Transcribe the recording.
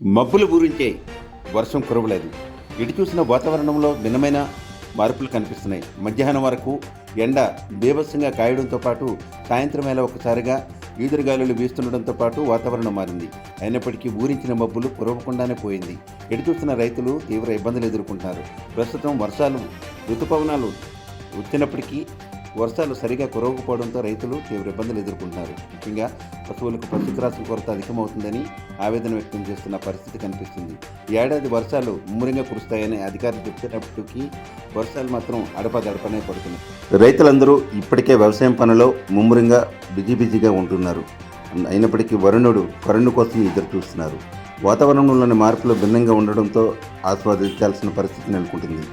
మబ్బులు గురించే వర్షం కురవలేదు. ఇటు చూసిన వాతావరణంలో భిన్నమైన మార్పులు కనిపిస్తున్నాయి. మధ్యాహ్నం వరకు ఎండ బీభత్సంగా కాయడంతో పాటు సాయంత్రం వేళ ఒకసారిగా ఈదురుగాలులు వీస్తుండడంతో పాటు వాతావరణం మారింది. అయినప్పటికీ ఊరించిన మబ్బులు కురవకుండానే పోయింది. ఎటు చూస్తున్న రైతులు తీవ్ర ఇబ్బందులు ఎదుర్కొంటున్నారు. ప్రస్తుతం వర్షాలు ఋతుపవనాలు వచ్చినప్పటికీ వర్షాలు సరిగా కురవకపోవడంతో రైతులు తీవ్ర ఇబ్బందులు ఎదుర్కొంటున్నారు. ముఖ్యంగా పశువులకు పశుగ్రాసం కొరత అధికమవుతుందని ఆవేదన వ్యక్తం చేస్తున్న పరిస్థితి కనిపిస్తుంది. ఈ ఏడాది వర్షాలు ముమ్మరంగా కురుస్తాయని అధికారులు చెప్తున్నప్పటికీ వర్షాలు మాత్రం అడపదడపనే పడుతున్నాయి. రైతులందరూ ఇప్పటికే వ్యవసాయం పనిలో ముమ్మరంగా బిజీ బిజీగా ఉంటున్నారు. అయినప్పటికీ వరుణుడు కరుణు కోసం ఎదురు చూస్తున్నారు వాతావరణంలోని మార్పులు భిన్నంగా ఉండడంతో ఆస్వాదించాల్సిన పరిస్థితి నెలకొంటుంది.